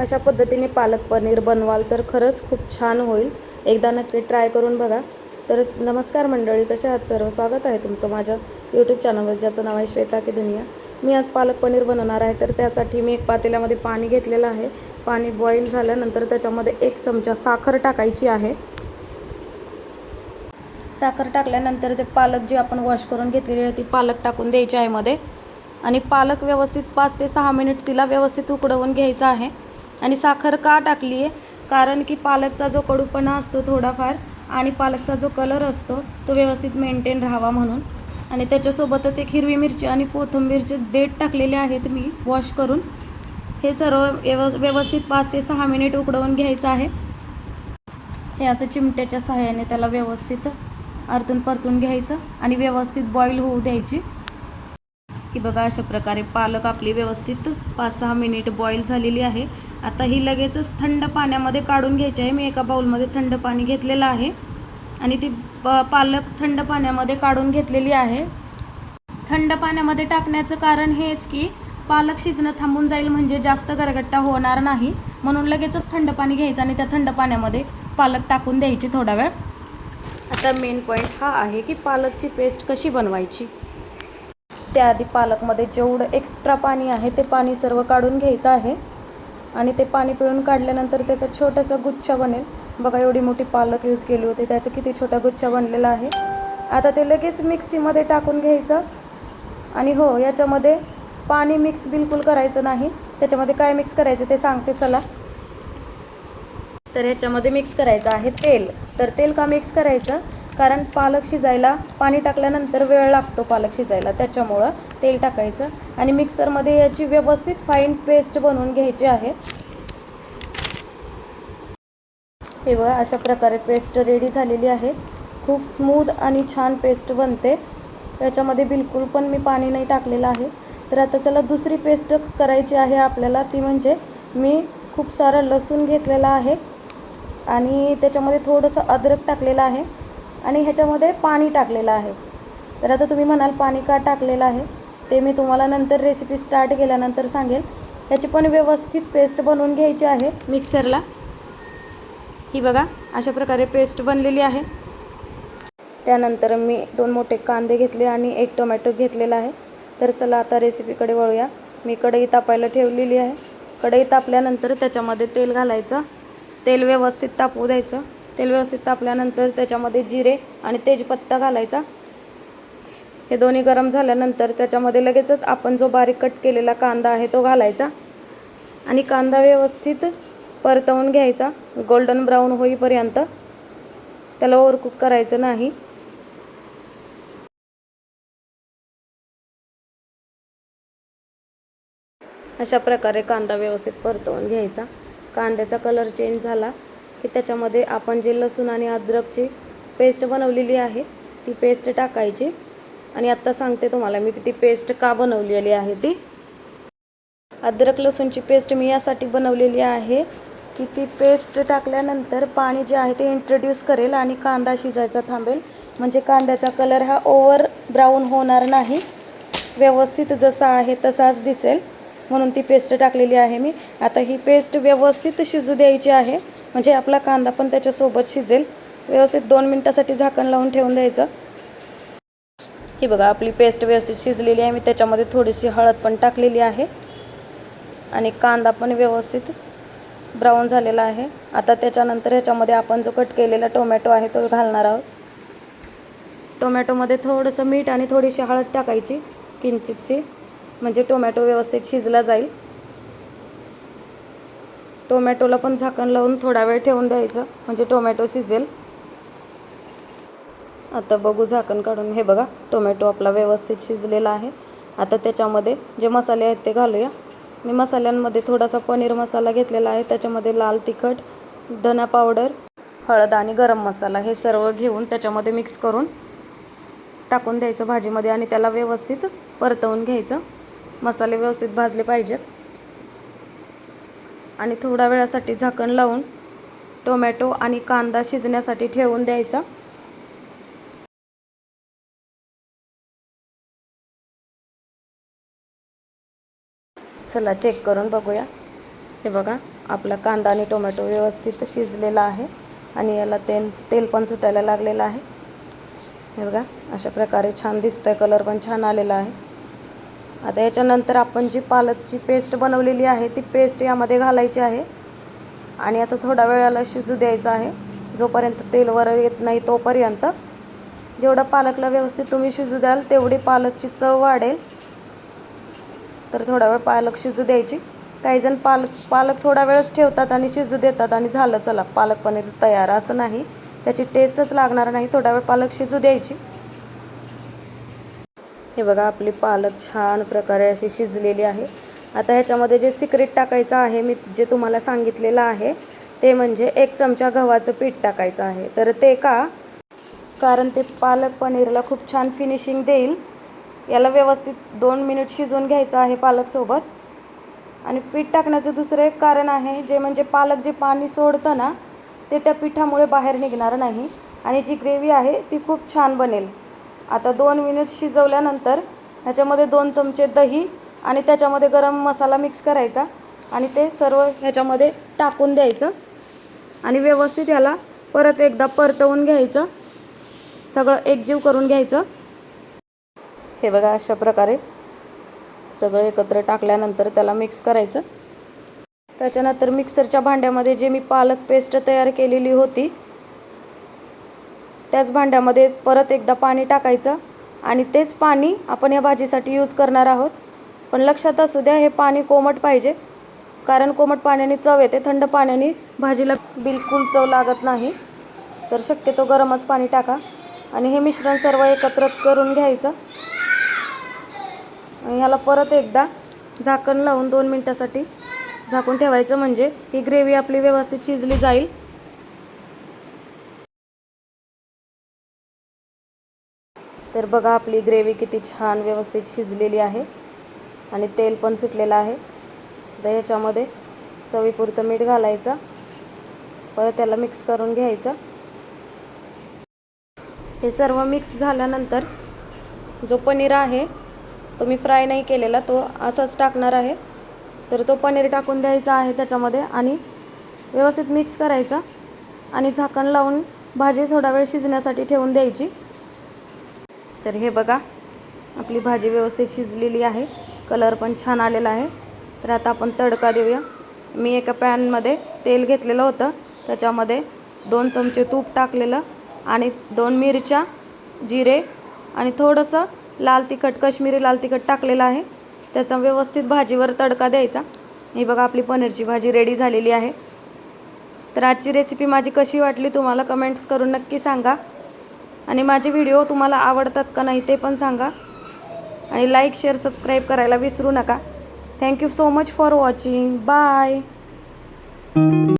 अशा पद्धतीने पालक पनीर बनवाल तर खरंच खूप छान होईल. एकदा नक्की ट्राय करून बघा. तर नमस्कार मंडळी कसे आहात सर्व? स्वागत आहे तुमचं माझ्या यूट्यूब चॅनलवर ज्याचं नाव आहे श्वेता की दुनिया. मी आज पालक पनीर बनवणार आहे तर त्यासाठी मी एक पातेल्यामध्ये पाणी घेतलेलं आहे. पाणी बॉईल झाल्यानंतर त्याच्यामध्ये एक चमचा साखर टाकायची आहे. साखर टाकल्यानंतर ते पालक जे आपण वॉश करून घेतलेली आहे ती पालक टाकून द्यायची आहे मध्ये. आणि पालक व्यवस्थित पाच ते सहा मिनिट तिला व्यवस्थित उकडवून घ्यायचं आहे. आणि साखर का टाकली आहे? कारण की पालकचा जो कडूपणा असतो थोडाफार आणि पालकचा जो कलर असतो तो व्यवस्थित मेंटेन राहावा म्हणून. आणि त्याच्यासोबतच एक हिरवी मिरची आणि कोथिंबीरचे देठ टाकलेले आहेत मी वॉश करून. हे सर्व व्यव व्यवस्थित पाच ते सहा मिनिट उकडवून घ्यायचं आहे. हे असं चिमट्याच्या सहाय्याने त्याला व्यवस्थित अर्तून परतून घ्यायचं आणि व्यवस्थित बॉईल होऊ द्यायची. ही बघा अशा प्रकारे पालक आपली व्यवस्थित पाच सहा मिनिट बॉईल झालेली आहे. आता ही लगेचच थंड पाण्यामध्ये काढून घ्यायची आहे. मी एका बाउलमध्ये थंड पाणी घेतलेलं आहे. आणि ती प पालक थंड पाण्यामध्ये काढून घेतलेली आहे. थंड पाण्यामध्ये टाकण्याचं कारण हेच की पालक शिजणं थांबून जाईल म्हणजे जास्त गरगट्टा होणार नाही. म्हणून लगेचच थंड पाणी घ्यायचं आणि त्या थंड पाण्यामध्ये पालक टाकून द्यायची थोडा वेळ. आता मेन पॉईंट हा आहे की पालकची पेस्ट कशी बनवायची. त्याआधी पालकमध्ये जेवढं एक्स्ट्रा पाणी आहे ते पाणी सर्व काढून घ्यायचं आहे. आणि ते पाणी पिळून काढल्यानंतर त्याचा छोटासा गुच्छा बनेल. बघा एवढी मोठी पालक यूज केली होती. त्याचा किती छोटा गुच्छा बनलेला आहे. आता ते लगेच मिक्सीमध्ये टाकून घ्यायचं. आणि हो याच्यामध्ये पाणी मिक्स बिलकुल करायचं नाही. त्याच्यामध्ये काय मिक्स करायचं ते सांगते चला. तर याच्यामध्ये मिक्स करायचं आहे तेल. तर तेल का मिक्स करायचं? कारण पालक शिजायला पाणी टाकल्यानंतर वेळ लागतो पालक शिजायला. त्याच्यामुळं तेल टाकायचं आणि मिक्सरमध्ये याची व्यवस्थित फाईन पेस्ट बनवून घ्यायची आहे. हे बघा अशा प्रकारे पेस्ट रेडी झालेली आहे. खूप स्मूद आणि छान पेस्ट बनते. त्याच्यामध्ये बिलकुल पण मी पाणी नाही टाकलेलं आहे. तर आता चला दुसरी पेस्ट करायची आहे आपल्याला. ती म्हणजे मी खूप सारं लसूण घेतलेला आहे. आणि त्याच्यामध्ये थोडंसं अद्रक टाकलेलं आहे. आणि ह्याच्यामध्ये पाणी टाकलेलं आहे. तर आता तुम्ही म्हणाल पाणी का टाकलेलं आहे? ते मी तुम्हाला नंतर रेसिपी स्टार्ट केल्यानंतर सांगेल. ह्याची पण व्यवस्थित पेस्ट बनवून घ्यायची आहे मिक्सरला ही बघा अशा प्रकारे पेस्ट बनलेली आहे. त्यानंतर मी दोन मोठे कांदे घेतले आणि एक टोमॅटो घेतलेला आहे. तर चला आता रेसिपीकडे वळूया. मी कढई तापायला ठेवलेली आहे. कढई तापल्यानंतर त्याच्यामध्ये तेल घालायचं. तेल व्यवस्थित तापवू द्यायचं. तेल व्यवस्थित तापल्यानंतर त्याच्यामध्ये जिरे आणि तेजपत्ता घालायचा. हे दोन्ही गरम झाल्यानंतर त्याच्यामध्ये लगेचच आपण जो बारीक कट केलेला कांदा आहे तो घालायचा. आणि कांदा व्यवस्थित परतवून घ्यायचा. गोल्डन ब्राऊन होईपर्यंत. त्याला ओव्हरकुक करायचं नाही. अशा प्रकारे कांदा व्यवस्थित परतवून घ्यायचा. कांद्याचा कलर चेंज झाला. की त्याच्यामध्ये आपण जे लसूण आणि अद्रकची पेस्ट बनवलेली आहे ती पेस्ट टाकायची. आणि आत्ता सांगते तुम्हाला मी ती पेस्ट का बनवलेली आहे ती. अद्रक लसूणची पेस्ट मी यासाठी बनवलेली आहे की ती पेस्ट टाकल्यानंतर पाणी जे आहे ते इंट्रोड्यूस करेल आणि कांदा शिजायचा थांबेल. म्हणजे कांद्याचा कलर हा ओव्हर ब्राऊन होणार नाही. व्यवस्थित जसा आहे तसाच दिसेल. म्हणून ती पेस्ट टाकलेली आहे मी. आता ही पेस्ट व्यवस्थित शिजू द्यायची आहे. म्हणजे आपला कांदा पण त्याच्यासोबत शिजेल. व्यवस्थित दोन मिनटासाठी झाकण लावून ठेवून द्यायचं. ही बघा आपली पेस्ट व्यवस्थित शिजलेली आहे. मी त्याच्यामध्ये थोडीशी हळद पण टाकलेली आहे. आणि कांदा पण व्यवस्थित ब्राऊन झालेला आहे. आता त्याच्यानंतर ह्याच्यामध्ये आपण जो कट केलेला टोमॅटो आहे तो घालणार आहोत. टोमॅटोमध्ये थोडंसं मीठ आणि थोडीशी हळद टाकायची किंचितशी. म्हणजे टोमॅटो व्यवस्थित शिजला जाईल. टोमॅटोला पण झाकण लावून थोडा वेळ ठेवून द्यायचं म्हणजे टोमॅटो शिजेल. आता बघू झाकण काढून. हे बघा टोमॅटो आपला व्यवस्थित शिजलेला आहे. आता त्याच्यामध्ये जे मसाले आहेत ते घालूया. मी मसाल्यांमध्ये थोडासा पनीर मसाला घेतलेला आहे त्याच्यामध्ये लाल तिखट धना पावडर हळद आणि गरम मसाला हे सर्व घेऊन त्याच्यामध्ये मिक्स करून टाकून द्यायचं भाजीमध्ये आणि त्याला व्यवस्थित परतवून घ्यायचं. मसाले व्यवस्थित भाजले पाहिजेत. आणि थोड्या वेळासाठी झाकण लावून टोमॅटो आणि कांदा शिजण्यासाठी ठेवून द्यायचा. चला चेक करून बघूया. हे बघा आपला कांदा आणि टोमॅटो व्यवस्थित शिजलेला आहे आणि याला तेल तेल पण सुटायला लागलेलं आहे. हे बघा अशा प्रकारे छान दिसतंय कलर पण छान आलेला आहे. आता याच्यानंतर आपण जी पालकची पेस्ट बनवलेली आहे ती पेस्ट यामध्ये घालायची आहे. आणि आता थोडा वेळाला शिजू द्यायचं आहे. जोपर्यंत तेल वर येत नाही तोपर्यंत. जेवढा पालकला व्यवस्थित तुम्ही शिजू द्याल तेवढी पालकची चव वाढेल. तर थोडा वेळ पालक शिजू द्यायची. काही जण पालक पालक थोडा वेळच ठेवतात आणि शिजू देतात आणि झालं चला. पालक पनीर तयार. असं नाही. त्याची टेस्टच लागणार नाही. थोडा वेळ पालक शिजू द्यायची. हे बघा आपली पालक छान प्रकारे अशी शिजलेली आहे. आता ह्याच्यामध्ये जे सिक्रेट टाकायचं आहे मी जे तुम्हाला सांगितलेलं आहे ते म्हणजे एक चमचा गव्हाचं पीठ टाकायचं आहे. तर ते का? कारण ते पालक पनीरला खूप छान फिनिशिंग देईल. याला व्यवस्थित दोन मिनिट शिजवून घ्यायचं आहे पालकसोबत. आणि पीठ टाकण्याचं दुसरं एक कारण आहे जे म्हणजे पालक जे पाणी सोडतं ना ते त्या पिठामुळे बाहेर निघणार नाही. आणि जी ग्रेव्ही आहे ती खूप छान बनेल. आता दोन मिनिट शिजवल्यानंतर ह्याच्यामध्ये दोन चमचे दही आणि त्याच्यामध्ये गरम मसाला मिक्स करायचा आणि ते सर्व ह्याच्यामध्ये टाकून द्यायचं. आणि व्यवस्थित ह्याला परत एकदा परतवून घ्यायचं. सगळं एकजीव करून घ्यायचं. हे बघा अशा प्रकारे सगळं एकत्र टाकल्यानंतर त्याला मिक्स करायचं. त्याच्यानंतर मिक्सरच्या भांड्यामध्ये जे मी पालक पेस्ट तयार केलेली होती त्याच भांड्यामध्ये परत एकदा पाणी टाकायचं आणि तेच पाणी आपण या भाजीसाठी यूज करणार आहोत. पण लक्षात असू द्या हे पाणी कोमट पाहिजे. कारण कोमट पाण्याने चव येते थंड पाण्याने भाजीला बिलकुल चव लागत नाही. तर शक्यतो गरमच पाणी टाका आणि हे मिश्रण सर्व एकत्र करून घ्यायचं. ह्याला परत एकदा झाकण लावून दोन मिनटासाठी झाकून ठेवायचं. म्हणजे ही ग्रेव्ही आपली व्यवस्थित शिजली जाईल. तर बघा आपली ग्रेव्ही किती छान व्यवस्थित शिजलेली आहे. आणि तेल पण सुटलेलं आहे. तर याच्यामध्ये चवीपुरतं मीठ घालायचं. परत त्याला मिक्स करून घ्यायचं. हे सर्व मिक्स झाल्यानंतर जो पनीर आहे तो मी फ्राय नाही केलेला तो असाच टाकणार आहे. तर तो पनीर टाकून द्यायचा आहे त्याच्यामध्ये आणि व्यवस्थित मिक्स करायचा. आणि झाकण लावून भाजी थोडा वेळ शिजण्यासाठी ठेवून द्यायची. तर हे बघा आपली भाजी व्यवस्थित शिजलेली आहे. कलर पण छान आलेला आहे. तर आता आपण तडका देऊया. मी एका पॅनमध्ये तेल घेतलेलं होतं. त्याच्यामध्ये दोन चमचे तूप टाकलेलं आणि दोन मिरच्या जिरे आणि थोडंसं लाल तिखट कश्मीरी लाल तिखट टाकलेलं आहे. त्याचा व्यवस्थित भाजीवर तडका द्यायचा. ही बघा आपली पनीरची भाजी रेडी झालेली आहे. तर आजची रेसिपी माझी कशी वाटली तुम्हाला कमेंट्स करून नक्की सांगा. आणि माझे व्हिडिओ तुम्हाला आवडतात का नाही ते पण सांगा. आणि लाईक शेअर सबस्क्राईब करायला विसरू नका. Thank you so much for watching bye